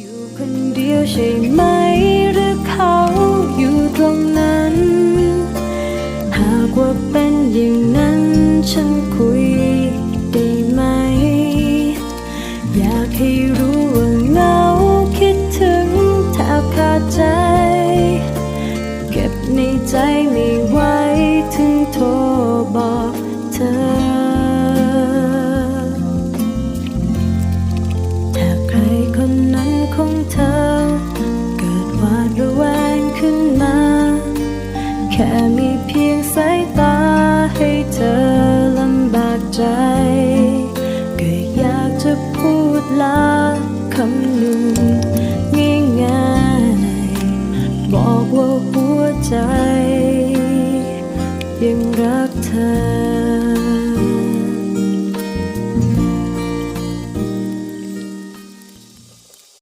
อยู่คนเดียวใช่ไหมหรือเขาอยู่ตรงนั้น หากว่าเป็นอย่างนั้นฉันคุยได้ไหม อยากให้รู้ว่าเหงาคิดถึงแทบขาดใจ เก็บในใจไม่ ค่มีเพียงสายตาให้เธอลำบากใจ ก็อยากจะพูดลาคำหนึ่งง่ายๆบอกว่าหัวใจ ยังรักเธอ